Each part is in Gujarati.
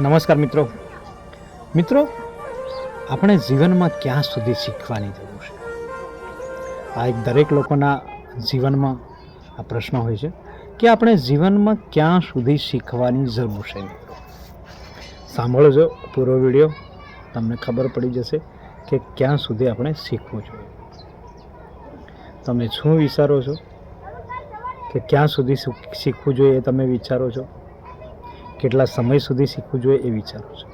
નમસ્કાર મિત્રો. મિત્રો, આપણે જીવનમાં ક્યાં સુધી શીખવાની જરૂર છે? આ એક દરેક લોકોના જીવનમાં આ પ્રશ્ન હોય છે કે આપણે જીવનમાં ક્યાં સુધી શીખવાની જરૂર છે? મિત્રો સાંભળજો પૂરો વીડિયો, તમને ખબર પડી જશે કે ક્યાં સુધી આપણે શીખવું જોઈએ. તમે શું વિચારો છો? કે ક્યાં સુધી શીખવું જોઈએ તમે વિચારો છો? કેટલા સમય સુધી શીખવું જોઈએ એ વિચારું છું.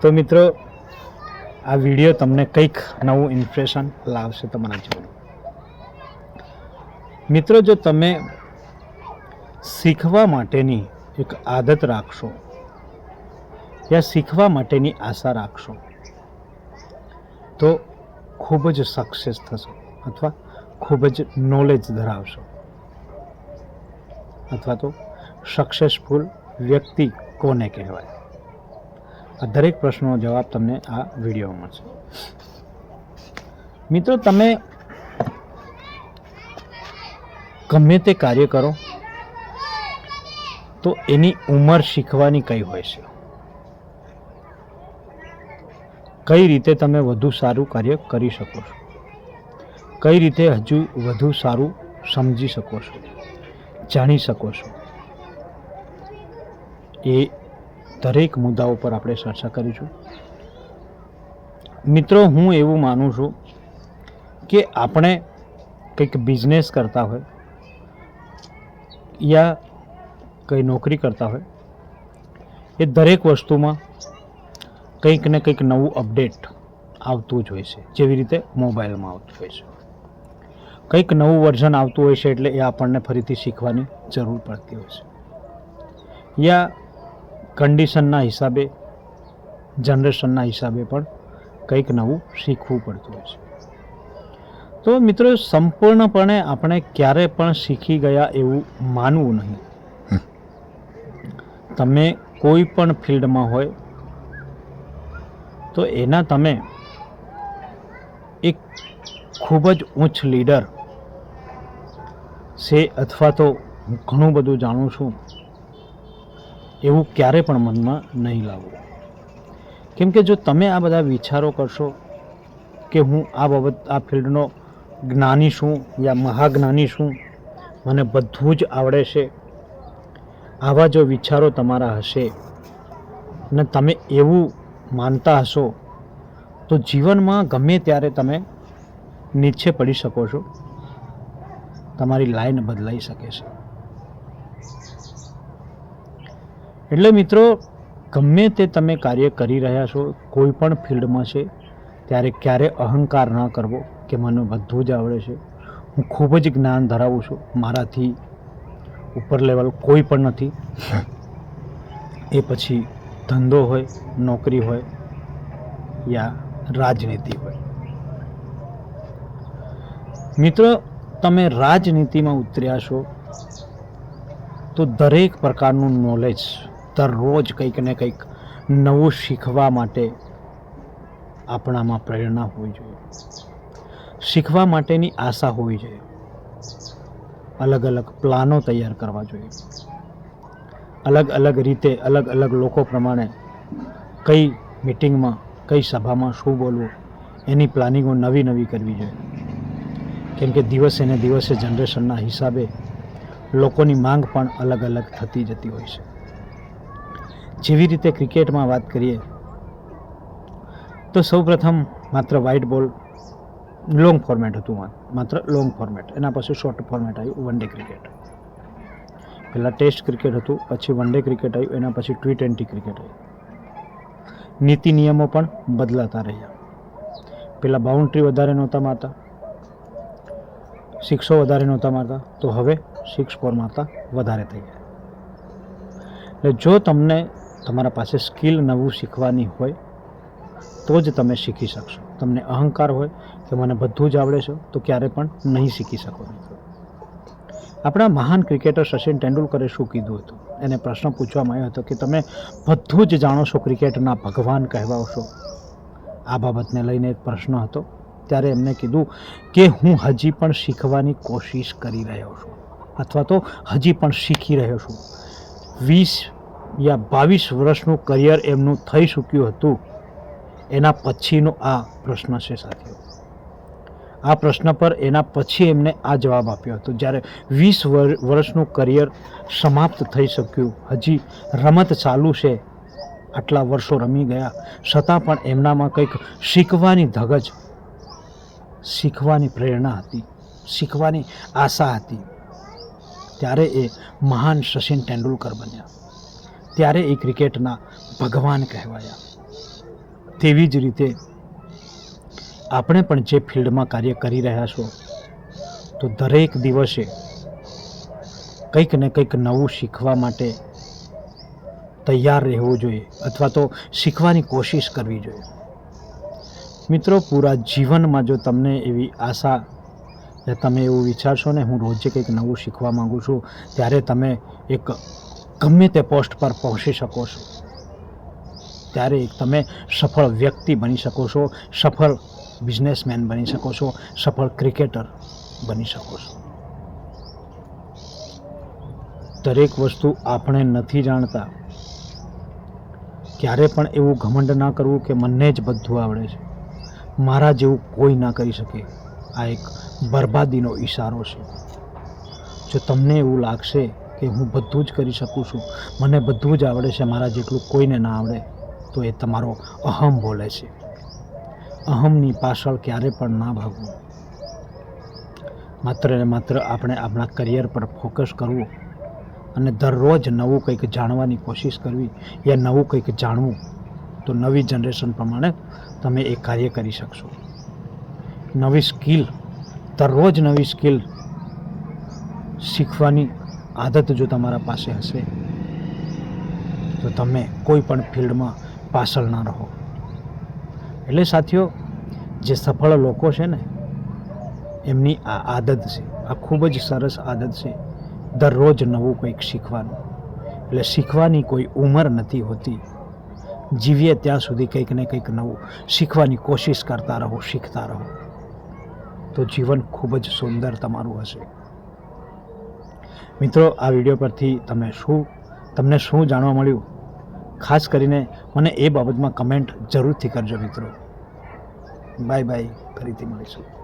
તો મિત્રો, આ વીડિયો તમને કંઈક નવું ઇમ્પ્રેશન લાવશે તમારા જીવનમાં. મિત્રો, જો તમે શીખવા માટેની એક આદત રાખશો યા શીખવા માટેની આશા રાખશો, તો ખૂબ જ સક્સેસ થશો અથવા ખૂબ જ નોલેજ ધરાવશો અથવા તો સક્સેસફુલ વ્યક્તિ કોને કહેવાય? આ દરેક પ્રશ્નનો જવાબ તમને આ વિડીયોમાં મળશે. મિત્રો, તમે ગમે તે કાર્ય કરો, તો એની ઉંમર શીખવાની કઈ હોય છે? કઈ રીતે તમે વધુ સારું કાર્ય કરી શકો છો? કઈ રીતે હજુ વધુ સારું સમજી શકો છો? જાણી શકો છો? એ દરેક મુદ્દાઓ પર આપણે ચર્ચા કરીશું. મિત્રો, હું એવું માનું છું કે આપણે કંઈક બિઝનેસ કરતા હોય યા કંઈ નોકરી કરતા હોય, એ દરેક વસ્તુમાં કંઈક ને કંઈક નવું અપડેટ આવતું જ હોય છે, જેવી રીતે મોબાઈલમાં આવતું હોય છે. કંઈક નવું વર્ઝન આવતું હોય છે એટલે એ આપણને ફરીથી શીખવાની જરૂર પડતી હોય છે. યા કન્ડિશનના હિસાબે જનરેશનના હિસાબે પણ કંઈક નવું શીખવું પડતું હોય છે. તો મિત્રો સંપૂર્ણપણે આપણે ક્યારે પણ શીખી ગયા એવું માનવું નહીં. તમે કોઈ પણ ફિલ્ડમાં હોય તો એના તમે એક ખૂબ જ ઉચ્ચ લીડર છે અથવા તો હું ઘણું બધું જાણું છું. એવું ક્યારે પણ મનમાં નહીં લાવવું કેમ કે જો તમે આ બધા વિચારો કરશો કે હું આ બાબત, આ ફિલ્ડનો જ્ઞાની છું યા મહાજ્ઞાની છું, મને બધું જ આવડે છે, આવા જો વિચારો તમારા હશે ને તમે એવું માનતા હશો, તો જીવનમાં ગમે ત્યારે તમે નીચે પડી શકો છો. તમારી લાઈન બદલાઈ શકે છે. એટલે મિત્રો, ગમે તે તમે કાર્ય કરી રહ્યા છો, કોઈ પણ ફિલ્ડમાં છે, ત્યારે ક્યારે અહંકાર ન કરવો કે મને બધું જ આવડે છે. હું ખૂબ જ જ્ઞાન ધરાવું છું. મારાથી ઉપર લેવલ કોઈ પણ નથી. એ પછી ધંધો હોય, નોકરી હોય યા રાજનીતિ હોય. મિત્રો, તમે રાજનીતિમાં ઉતર્યા છો, તો દરેક પ્રકારનું નોલેજ દરરોજ કંઈક ને કંઈક નવું શીખવા માટે આપણામાં પ્રેરણા હોવી જોઈએ. શીખવા માટેની આશા હોવી જોઈએ. અલગ અલગ પ્લાનો તૈયાર કરવા જોઈએ. અલગ અલગ રીતે અલગ અલગ લોકો પ્રમાણે કઈ મિટિંગમાં, કઈ સભામાં શું બોલવું, એની પ્લાનિંગો નવી નવી કરવી જોઈએ. કેમ કે દિવસે ને દિવસે જનરેશનના હિસાબે લોકોની માંગ પણ અલગ અલગ થતી જતી હોય છે. જેવી રીતે ક્રિકેટમાં વાત કરીએ, તો સૌપ્રથમ માત્ર વ્હાઇટ બોલ લોંગ ફોર્મેટ હતું માત્ર લોંગ ફોર્મેટ એના પછી શોર્ટ ફોર્મેટ આવ્યું વન ડે ક્રિકેટ પહેલાં ટેસ્ટ ક્રિકેટ હતું, પછી વન ડે ક્રિકેટ આવ્યું, એના પછી ટી ટ્વેન્ટી ક્રિકેટ આવ્યું નીતિ નિયમો પણ બદલાતા રહ્યા. પહેલાં બાઉન્ડ્રી વધારે નહોતા મારતા સિક્સો વધારે નહોતા મારતા, તો હવે સિક્સ ફોર મારતા વધારે થઈ ગયા. એટલે જો તમને તમારા પાસે સ્કિલ નવું શીખવાની હોય, તો જ તમે શીખી શકશો. તમને અહંકાર હોય કે મને બધું જ આવડે છે, તો ક્યારે પણ નહીં શીખી શકો આપણા મહાન ક્રિકેટર સચિન તેંડુલકરે શું કીધું હતું? એને પ્રશ્ન પૂછવામાં આવ્યો હતો કે તમે બધું જ જાણો છો ક્રિકેટના ભગવાન કહેવાશો આ બાબતને લઈને એક પ્રશ્ન હતો. ત્યારે એમને કીધું કે હું હજી પણ શીખવાની કોશિશ કરી રહ્યો છું. અથવા તો હજી પણ શીખી રહ્યો છું. વીસ યા બાવીસ વર્ષનું કરિયર એમનું થઈ ચૂક્યું હતું? એના પછીનો આ પ્રશ્ન છે સાથીઓ. આ પ્રશ્ન પર એના પછી એમને આ જવાબ આપ્યો હતો. જ્યારે વીસ વર- વર્ષનું કરિયર સમાપ્ત થઈ શક્યું, હજી રમત ચાલુ છે, આટલા વર્ષો રમી ગયા, છતાં પણ એમનામાં કંઈક શીખવાની ધગજ, શીખવાની પ્રેરણા હતી, શીખવાની આશા હતી. ત્યારે એ મહાન સચિન તેંડુલકર બન્યા. ત્યારે એ ક્રિકેટના ભગવાન કહેવાયા. તેવી જ રીતે આપણે પણ જે ફિલ્ડમાં કાર્ય કરી રહ્યા છો, તો દરેક દિવસે કંઈક ને કંઈક નવું શીખવા માટે તૈયાર રહેવું જોઈએ, અથવા તો શીખવાની કોશિશ કરવી જોઈએ. મિત્રો, પૂરા જીવનમાં જો તમને એવી આશા તમે એવું વિચારશો ને, હું રોજે કંઈક નવું શીખવા માગું છું, ત્યારે તમે એક ગમે તે પોસ્ટ પર પહોંચી શકો છો. ત્યારે તમે સફળ વ્યક્તિ બની શકો છો, સફળ બિઝનેસમેન બની શકો છો, સફળ ક્રિકેટર બની શકો છો. દરેક વસ્તુ આપણે નથી જાણતા. ક્યારે પણ એવું ઘમંડ ના કરવું કે મને જ બધું આવડે છે. મારા જેવું કોઈ ના કરી શકે. આ એક બરબાદીનો ઈશારો છે. જો તમને એવું લાગશે કે હું બધું જ કરી શકું છું. મને બધું જ આવડે છે, મારા જેટલું કોઈને ના આવડે, તો એ તમારો અહમ બોલે છે. અહમની પાછળ ક્યારે પણ ના ભાગવું. માત્ર ને માત્ર આપણે આપણા કરિયર પર ફોકસ કરવું અને દરરોજ નવું કંઈક જાણવાની કોશિશ કરવી યા નવું કંઈક જાણવું, તો નવી જનરેશન પ્રમાણે તમે એ કાર્ય કરી શકશો. નવી સ્કિલ દરરોજ નવી સ્કિલ શીખવાની આદત જો તમારા પાસે હશે, તો તમે કોઈ પણ ફિલ્ડમાં પાછળ ના રહો. એટલે સાથીઓ, જે સફળ લોકો છે ને, એમની આ આદત છે, આ ખૂબ જ સરસ આદત છે, દરરોજ નવું કંઈક શીખવાનું. એટલે શીખવાની કોઈ ઉંમર નથી હોતી. જીવીએ ત્યાં સુધી કંઈક ને કંઈક નવું શીખવાની કોશિશ કરતા રહો, શીખતા રહો. તો જીવન ખૂબ જ સુંદર તમારું હશે. મિત્રો, આ વીડિયો પરથી તમે શું તમને શું જાણવા મળ્યું? ખાસ કરીને મને એ બાબતમાં કમેન્ટ જરૂરથી કરજો મિત્રો. બાય બાય, ફરીથી મળીશું.